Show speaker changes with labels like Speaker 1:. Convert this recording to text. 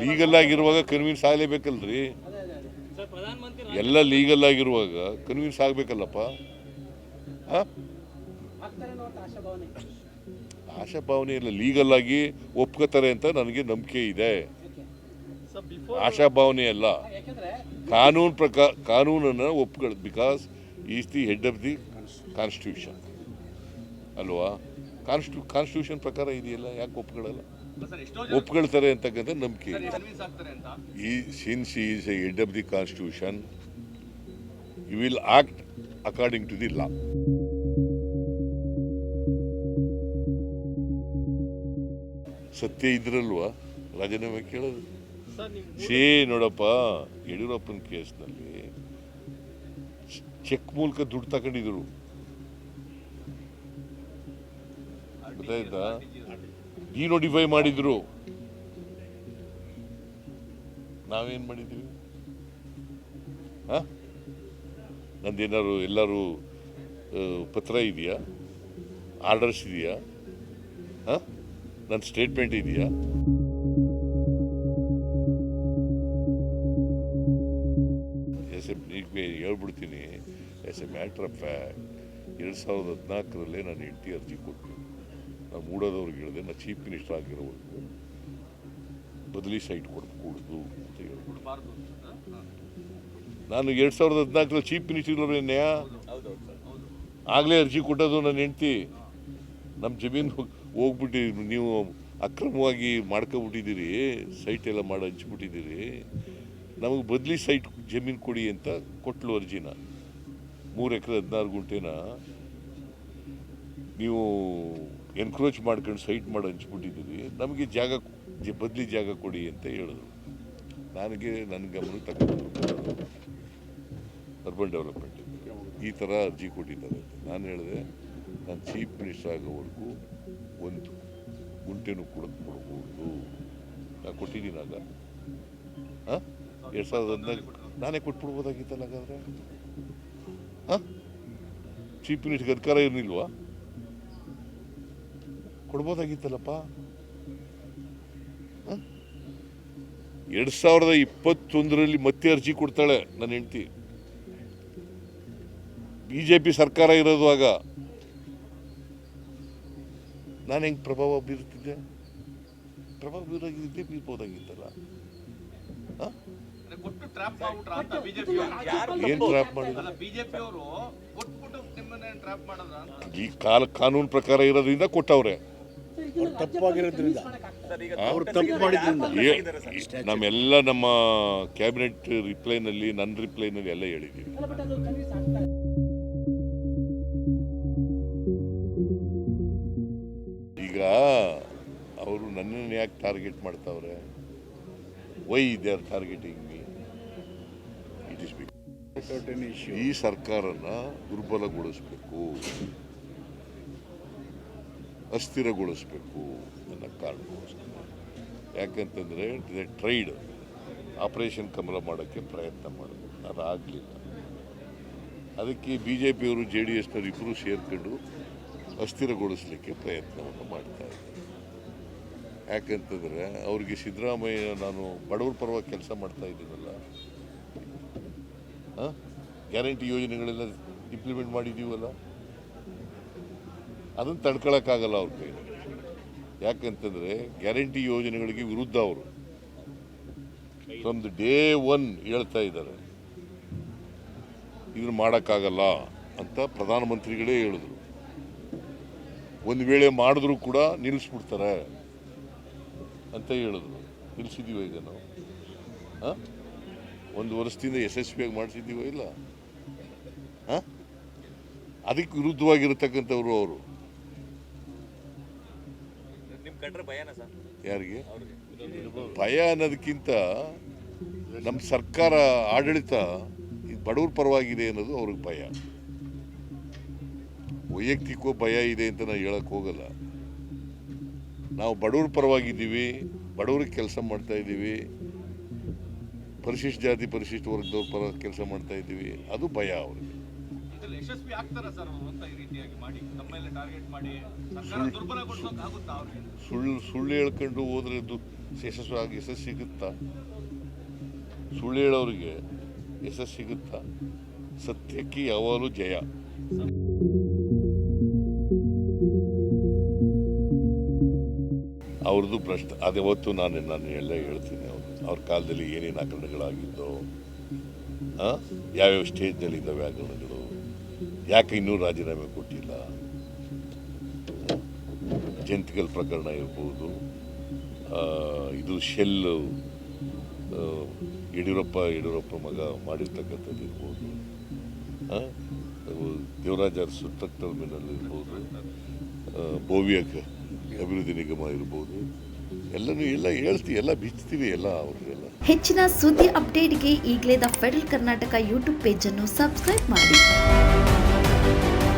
Speaker 1: Legal ಆಗಿರುವಾಗ convince ಆಗಲೇಬೇಕಲ್ರಿ? ಎಲ್ಲ legal ಆಗಿರುವಾಗ ಕನ್ವಿನ್ಸ್ ಆಗಬೇಕಲ್ಲಪ್ಪ? ಹಾಂ ಭಾವನೆ ಇಲ್ಲ. ಲೀಗಲ್ ಆಗಿ ಒಪ್ಕೋತಾರೆ ಅಂತ ನನಗೆ ನಂಬಿಕೆ ಇದೆ.
Speaker 2: ಬಿಫೋರ್
Speaker 1: ಆಶಾಭಾವನೆ ಅಲ್ಲ. ಕಾನೂನು ಪ್ರಕಾರ, ಕಾನೂನನ್ನು ಒಪ್ಕೊಳ್ಳೋದು. Because is the head of the constitution ಅಲ್ವಾ? ಕಾನ್ಸ್ಟಿಟ್ಯೂ ಕಾನ್ಸ್ಟಿಟ್ಯೂಷನ್ ಪ್ರಕಾರ ಇದೆಯಲ್ಲ? ಯಾಕೆ ಒಪ್ಕೊಳ್ಳಲ್ಲ? ಒಪ್ಕೊಳ್ತಾರೆ ಅಂತಕ್ಕಂಥ ನಂಬಿಕೆ ಈ since is a head of the constitution you will act according to the law ಸತ್ಯ ಇದ್ರಲ್ವಾ? ರಾಜೀನಾಮೆ ಕೇಳೋದು. ಸೇ ನೋಡಪ್ಪ, ಯಡಿಯೂರಪ್ಪನ ಕೇಸ್ನಲ್ಲಿ ಚೆಕ್ ಮೂಲಕ ದುಡ್ಡು ತಗೊಂಡಿದ್ರು. ಗೊತ್ತಾಯ್ತಾ? ಡಿನೋಟಿಫೈ ಮಾಡಿದ್ರು. ನಾವೇನ್ ಮಾಡಿದ್ವಿ? ಹಾ? ನಂದೇನಾದ್ರು ಎಲ್ಲರೂ ಪತ್ರ ಇದೆಯಾ? ಆರ್ಡರ್ಸ್ ಇದೆಯಾ? ಹಾ? ನನ್ನ ಸ್ಟೇಟ್ಮೆಂಟ್ ಇದೆಯಾ? ಎಸ್ ಎ ಹೇಳ್ಬಿಡ್ತೀನಿ. As a, matter of fact. ಎರಡು ಸಾವಿರದ ಹದಿನಾಲ್ಕರಲ್ಲೇ ನಾನು ಹೆಂಡತಿ ಅರ್ಜಿ ಕೊಟ್ಟು. ನಾನು ಮೂಡೋದವ್ರಿಗೆ ಹೇಳಿದೆ ನಾನು ಚೀಫ್ ಮಿನಿಸ್ಟರ್ ಆಗಿರೋವರೆಗೂ ಬದಲಿ ಸೈಟ್ ಕೊಡ್ಬೇಕು ಅಂತ ಹೇಳ್ಬಿಟ್ಟು ನಾನು ಎರಡು ಸಾವಿರದ ಹದಿನಾಲ್ಕರಲ್ಲಿ ಚೀಫ್ ಮಿನಿಸ್ಟರ್ ಇರೋನೆ ನ್ಯಾಯ ಆಗಲೇ ಅರ್ಜಿ ಕೊಟ್ಟದು ನನ್ನ ಹೆಂಡ್ತಿ. ನಮ್ಮ ಜಮೀನು ಹೋಗ್ಬಿಟ್ಟು ನೀವು ಅಕ್ರಮವಾಗಿ ಮಾಡ್ಕೊಬಿಟ್ಟಿದ್ದೀರಿ ಸೈಟ್ ಎಲ್ಲ ಮಾಡಿ ಹಂಚ್ಬಿಟ್ಟಿದ್ದೀರಿ. ನಮಗೆ ಬದಲಿ ಸೈಟ್ ಜಮೀನು ಕೊಡಿ ಅಂತ ಕೊಟ್ಲು ಅರ್ಜಿನ. ಮೂರು ಎಕರೆ ಹದಿನಾರು ಗುಂಟೆನ. ನೀವು ಎನ್ಕ್ರೋಚ್ ಮಾಡ್ಕೊಂಡು ಸೈಟ್ ಮಾಡಿ ಹಂಚ್ಬಿಟ್ಟಿದ್ದೀವಿ. ನಮಗೆ ಜಾಗ ಬದಲಿ ಜಾಗ ಕೊಡಿ ಅಂತ ಹೇಳಿದ್ರು. ನನಗೆ, ನನ್ನ ಗಮನ ತಗೊಂಡು ಅರ್ಬನ್ ಡೆವಲಪ್ಮೆಂಟ್ ಈ ಥರ ಅರ್ಜಿ ಕೊಟ್ಟಿದ್ದಾರೆ ನಾನು ಹೇಳಿದೆ, ನಾನು ಚೀಫ್ ಮಿನಿಸ್ಟರ್ ಆಗೋವರೆಗೂ ಒಂದು ಗುಂಟೆನೂ ಕೂಡ ಕೊಡಬಹುದು ನಾನು ಕೊಟ್ಟಿದ್ದೀನಾಗ ಹಾಂ? ಎರಡು ಸಾವಿರದ ಹದಿನಾಲ್ಕು ನಾನೇ ಕೊಟ್ಬಿಡ್ಬೋದಾಗಿತ್ತಲ್ಲ ಹಾಗಾದ್ರೆ? ಹಾಂ? ಚೀಫ್ ಮಿನಿಸ್ಟರ್ಗೆ ಅಧಿಕಾರ ಇರಲಿಲ್ವಾ? ಕೊಡ್ಬೋದಾಗಿತ್ತಲ್ಲಪ್ಪ? ಎರಡು ಸಾವಿರದ ಇಪ್ಪತ್ತೊಂದರಲ್ಲಿ ಮತ್ತೆ ಅರ್ಜಿ ಕೊಡ್ತಾಳೆ ನನ್ನ ಹೆಂಡ್ತಿ. ಬಿ ಜೆ ಪಿ ಸರ್ಕಾರ ಇರೋದು ಆಗ ನಾನು ಹೆಂಗೆ ಪ್ರಭಾವ ಬೀರುತ್ತಿದ್ದೆ? ಪ್ರಭಾವ ಬೀರಾಗಿದ್ದೆ ಬೀರ್ಬೋದಾಗಿತ್ತಲ್ಲ.
Speaker 2: ಅಂದ್ರೆ ಕೊಟ್ಟು ಟ್ರ್ಯಾಪ್ ಮಾಡ್ಬಿಟ್ರ ಅಂತ ಬಿಜೆಪಿ
Speaker 1: ಏನು ಟ್ರಾಪ್ ಮಾಡಿದ್ರು?
Speaker 2: ಅಲ್ಲ ಬಿಜೆಪಿ ಅವರು ಕೊಟ್ಬಿಟ್ಟು ನಿಮ್ಮನ್ನ ಟ್ರ್ಯಾಪ್ ಮಾಡಿದ್ರ ಅಂತ.
Speaker 1: ಈ ಕಾಲ ಕಾನೂನು ಪ್ರಕಾರ ಇರೋದ್ರಿಂದ ಕೊಟ್ಟವ್ರೆ.
Speaker 3: ತಪ್ಪಾಗಿರೋದ್ರಿಂದ.
Speaker 1: ಆ?
Speaker 3: ಅವ್ರು ತಪ್ಪು ಮಾಡಿದ್ರಿಂದ
Speaker 1: ನಮ್ಮೆಲ್ಲ ನಮ್ಮ ಕ್ಯಾಬಿನೆಟ್ ರಿಪ್ಲೈನಲ್ಲಿ ನನ್ನ ರಿಪ್ಲೈನಲ್ಲಿ ಎಲ್ಲ ಹೇಳಿದ್ದೀವಿ. ಈಗ ಅವರು ನನ್ನನ್ನು ಯಾಕೆ ಟಾರ್ಗೆಟ್ ಮಾಡ್ತಾವ್ರೆ? Why they are targeting me it is big
Speaker 3: issue
Speaker 1: ಈ ಸರ್ಕಾರನ ದುರ್ಬಲಗೊಳಿಸಬೇಕು. ಅಸ್ಥಿರಗೊಳಿಸಬೇಕು ಅನ್ನೋ ಕಾರಣಕ್ಕೋಸ್ಕರ. ಯಾಕಂತಂದರೆ ಟ್ರೈಡ್, ಆಪರೇಷನ್ ಕಮಲ ಮಾಡೋಕ್ಕೆ ಪ್ರಯತ್ನ ಮಾಡಿದ್ರು ಅದಾಗಲಿಲ್ಲ ಅದಕ್ಕೆ ಬಿ ಜೆ ಪಿಯವರು ಜೆ ಡಿ ಎಸ್ನವರು ಇಬ್ಬರು ಸೇರ್ಕೊಂಡು ಅಸ್ಥಿರಗೊಳಿಸಲಿಕ್ಕೆ ಪ್ರಯತ್ನವನ್ನು ಮಾಡ್ತಾ ಇದ್ದಾರೆ. ಯಾಕಂತಂದರೆ ಅವ್ರಿಗೆ ಸಿದ್ದರಾಮಯ್ಯ, ನಾನು ಬಡವ್ರ ಪರವಾಗಿ ಕೆಲಸ ಮಾಡ್ತಾ ಇದ್ದೀನಲ್ಲ. ಗ್ಯಾರಂಟಿ ಯೋಜನೆಗಳೆಲ್ಲ ಇಂಪ್ಲಿಮೆಂಟ್ ಮಾಡಿದ್ದೀವಲ್ಲ? ಅದನ್ನು ತಡ್ಕೊಳಕ್ಕಾಗಲ್ಲ ಅವ್ರ ಕೈ ಯಾಕಂತಂದರೆ ಗ್ಯಾರಂಟಿ ಯೋಜನೆಗಳಿಗೆ ವಿರುದ್ಧ ಅವರು. ಫ್ರಮ್ ದ ಡೇ ಒನ್ ಹೇಳ್ತಾ ಇದ್ದಾರೆ. ಇದನ್ನು ಮಾಡೋಕ್ಕಾಗಲ್ಲ ಅಂತ ಪ್ರಧಾನಮಂತ್ರಿಗಳೇ ಹೇಳಿದ್ರು. ಒಂದು ವೇಳೆ ಮಾಡಿದ್ರು ಕೂಡ ನಿಲ್ಲಿಸ್ಬಿಡ್ತಾರೆ ಅಂತ ಹೇಳಿದ್ರು. ನಿಲ್ಲಿಸಿದ್ದೀವ ಈಗ ನಾವು? ಹಾಂ? ಒಂದು ವರ್ಷದಿಂದ ಯಶಸ್ವಿಯಾಗಿ ಮಾಡಿಸಿದ್ದೀವೋ ಇಲ್ಲ? ಹಾಂ? ಅದಕ್ಕೆ ವಿರುದ್ಧವಾಗಿರತಕ್ಕಂಥವ್ರು ಅವರು. ಯಾರಿಗೆ? ಭಯ ಅನ್ನೋದಕ್ಕಿಂತ ನಮ್ಮ ಸರ್ಕಾರ ಆಡಳಿತ ಬಡವ್ರ ಪರವಾಗಿದೆ ಅನ್ನೋದು ಅವ್ರಿಗೆ ಭಯ. ವೈಯಕ್ತಿಕೋ ಭಯ ಇದೆ ಅಂತ ನಾನು ಹೇಳಕ್ ಹೋಗಲ್ಲ. ನಾವು ಬಡವ್ರ ಪರವಾಗಿದ್ದೀವಿ ಬಡವ್ರಿಗೆ ಕೆಲಸ ಮಾಡ್ತಾ ಇದ್ದೀವಿ ಪರಿಶಿಷ್ಟ ಜಾತಿ ಪರಿಶಿಷ್ಟ ವರ್ಗದವ್ರ ಪರ ಕೆಲಸ ಮಾಡ್ತಾ ಇದ್ದೀವಿ ಅದು ಭಯ ಅವ್ರಿಗೆ.
Speaker 2: ಯಶಸ್ವಿ ಆಗ್ತಾರ ಸರ್ ಅವರು ಅಂತ ಈ ರೀತಿಯಾಗಿ ಮಾಡಿ ತಮ್ಮೆಲ್ಲ ಟಾರ್ಗೆಟ್ ಮಾಡಿ ಸರ್ಕಾರ ದುರ್ಬಲಗೊಳಿಸೋಕೆ ಆಗುತ್ತಾ ಅವ್ರಿಗೆ?
Speaker 1: ಸುಳ್ಳು ಸುಳ್ಳು ಹೇಳ್ಕೊಂಡು ಹೋದ್ರೆ ಯಶಸ್ವಿ ಯಶಸ್ವಿಯಾಗಿ ಯಶಸ್ಸು ಸಿಗುತ್ತಾ? ಸುಳ್ಳು ಹೇಳೋರಿಗೆ ಯಶಸ್ಸು ಸಿಗುತ್ತಾ? ಸತ್ಯಕ್ಕೆ ಯಾವಾಗಲೂ ಜಯ. ಅವ್ರದ್ದು ಭ್ರಷ್ಟ ಹೊತ್ತು ನಾನು ನಾನು ಎಲ್ಲ ಹೇಳ್ತೀನಿ ಅವರು. ಅವ್ರ ಕಾಲದಲ್ಲಿ ಏನೇನು ಹಗರಣಗಳಾಗಿದ್ದೋ? ಯಾವ್ಯಾವ ಸ್ಟೇಜ್ನಲ್ಲಿ ಇದ್ದಾವೆ ಹಗರಣಗಳು ಯಾಕೆ ಇನ್ನೂ ರಾಜೀನಾಮೆ ಕೊಟ್ಟಿಲ್ಲ? ಜಂತಿಕಲ್ ಪ್ರಕರಣ ಇರ್ಬೋದು. ಇದು ಶೆಲ್ಲು ಆ, ಯಡಿಯೂರಪ್ಪ ಯಡಿಯೂರಪ್ಪ ಮಗ ಮಾಡಿರ್ತಕ್ಕಂಥದ್ದು ಇರ್ಬೋದು. ದೇವರಾಜ ಟ್ರಕ್ ಟರ್ಮಿನಲ್ ಇರ್ಬೋದು. ಭವ್ಯ ಅಭಿವೃದ್ಧಿ ನಿಗಮ ಇರ್ಬೋದು. ಎಲ್ಲನೂ ಎಲ್ಲ ಹೇಳ್ತೀವಿ ಎಲ್ಲ ಬಿಚ್ತೀವಿ ಎಲ್ಲ ಅವ್ರಿಗೆಲ್ಲ
Speaker 4: ಹೆಚ್ಚಿನ ಸುದ್ದಿ ಅಪ್ಡೇಟ್ಗೆ ಈಗಲೇ ದ ಫೆಡರಲ್ ಕರ್ನಾಟಕ ಯೂಟ್ಯೂಬ್ ಪೇಜನ್ನು ಸಬ್ಸ್ಕ್ರೈಬ್ ಮಾಡಿ. Thank you